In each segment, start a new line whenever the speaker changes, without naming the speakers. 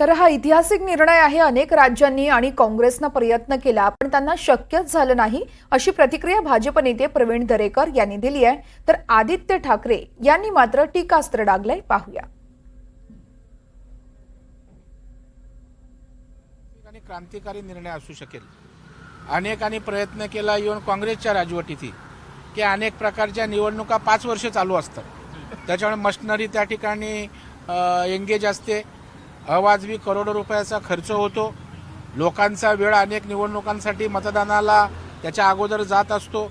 तर हा ऐतिहासिक निर्णय आहे. अनेक राज्यांनी आणि काँग्रेसनं प्रयत्न केला पण त्यांना शक्यच झालं नाही अशी प्रतिक्रिया भाजप नेते प्रवीण दरेकर यांनी दिली आहे. तर आदित्य ठाकरे यांनी मात्र टीकास्त्र डागलंय. पाहूया.
ठिकाणी क्रांतिकारी निर्णय असू शकेल. अनेकांनी प्रयत्न केला येऊन काँग्रेसच्या राजवटीतही की अनेक प्रकारच्या निवडणुका पाच वर्ष चालू असतात. त्याच्यामुळे मशनरी त्या ठिकाणी एंगेज असते. अवाजवी करोडो रुपयाचा खर्च होतो. लोकांचा वेळ अनेक निवडणुकांसाठी मतदानाला त्याच्या अगोदर जात असतो.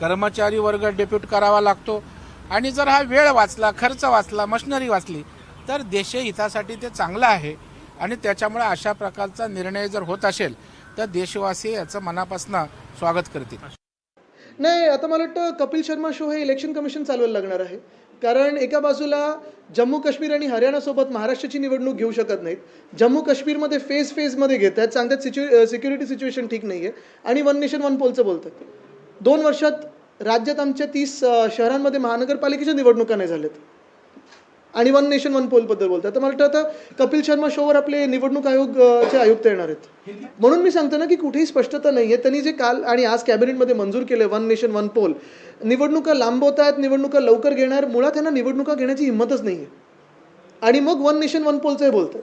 कर्मचारी वर्ग डेप्यूट करावा लागतो. आणि जर हा वेळ वाचला खर्च वाचला मशिनरी वाचली तर देशहितासाठी ते चांगलं आहे. आणि त्याच्यामुळे अशा प्रकारचा निर्णय जर होत असेल तर देशवासी याचं मनापासून स्वागत करतील.
नाही आता मला वाटतं कपिल शर्मा शो हे इलेक्शन कमिशन चालवायला लागणार आहे. कारण एका बाजूला जम्मू काश्मीर आणि हरियाणासोबत महाराष्ट्राची निवडणूक घेऊ शकत नाहीत. जम्मू काश्मीरमध्ये फेज फेजमध्ये घेत आहेत सांगतात सिच्यु सिक्युरिटी सिच्युएशन ठीक नाही आहे आणि वन नेशन वन पोलचं बोलतात. दोन वर्षात राज्यात आमच्या तीस शहरांमध्ये महानगरपालिकेच्या निवडणुका नाही झाल्यात. आणि वन नेशन वन पोलबद्दल बोलतात तर मला वाटतं आता कपिल शर्मा शोवर आपले निवडणूक आयोग चे आयुक्त येणार आहेत. म्हणून मी सांगतो ना की कुठेही स्पष्टता नाही आहे त्यांनी जे काल आणि आज कॅबिनेटमध्ये मंजूर केले वन नेशन वन पोल निवडणुका लांबवत आहेत निवडणुका लवकर घेणार मुळात त्यांना निवडणुका घेण्याची हिंमतच नाही आहे आणि मग वन नेशन वन पोलचं हे बोलतात